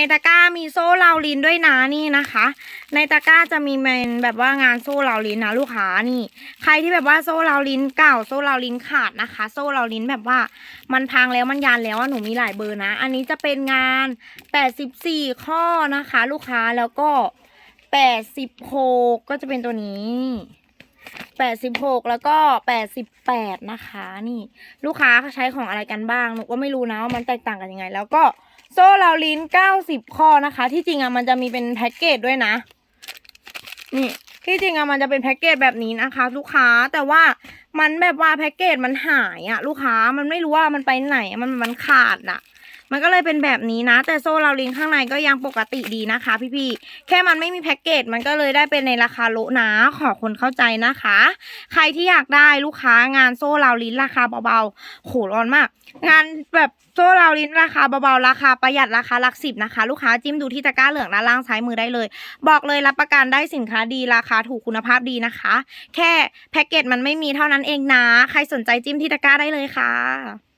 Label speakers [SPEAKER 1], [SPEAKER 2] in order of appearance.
[SPEAKER 1] ในตะกร้ามีโซ่ราวลินด้วยนะนี่นะคะ ในตะกร้าจะมีเป็นแบบว่างานโซ่ราวลินนะลูกค้านี่ ใครที่แบบว่าโซ่ราวลินเก่าโซ่ราวลินขาดนะคะ โซ่ราวลินแบบว่ามันพังแล้วมันยานแล้วหนูมีหลายเบอร์นะ อันนี้จะเป็นงาน 84 ข้อนะคะ ลูกค้าแล้วก็ 86 ก็จะเป็นตัวนี้86แล้วก็88นะคะ นี่ ลูกค้าเขาใช้ของอะไรกันบ้างหนูก็ไม่รู้นะว่ามันแตกต่างกันยังไง แล้วก็ โซ่ราวลิ้น 90 ข้อนะคะ ที่จริงอะมันจะมีเป็นแพ็กเกจด้วยนะ นี่ที่จริงอะมันจะเป็นแพ็กเกจแบบนี้นะคะ ลูกค้าแต่ว่ามันแบบว่าแพ็กเกจมันหายอะลูกค้ามันไม่รู้ว่ามันไปไหนมันมันขาดอะ มันก็เลยเป็นแบบนี้นะ แต่โซ่เราลิงข้างในก็ยังปกติดีนะคะ พี่ๆ แค่มันไม่มีแพ็กเกจมันก็เลยได้เป็นในราคาโลนะขอคนเข้าใจนะคะ ใครที่อยากได้ลูกค้างานโซ่เราลิ้นราคาเบาๆโหร้อนมาก งานแบบโซ่เราลิ้นราคาเบาๆราคาประหยัดราคาหลักสิบนะคะ ลูกค้าจิ้มดูที่ตะกร้าเหลืองด้านล่างซ้ายมือได้เลย บอกเลยรับประกันได้สินค้าดีราคาถูกคุณภาพดีนะคะ แค่แพ็กเกจมันไม่มีเท่านั้นเองนะ ใครสนใจจิ้มที่ตะกร้าได้เลยค่ะ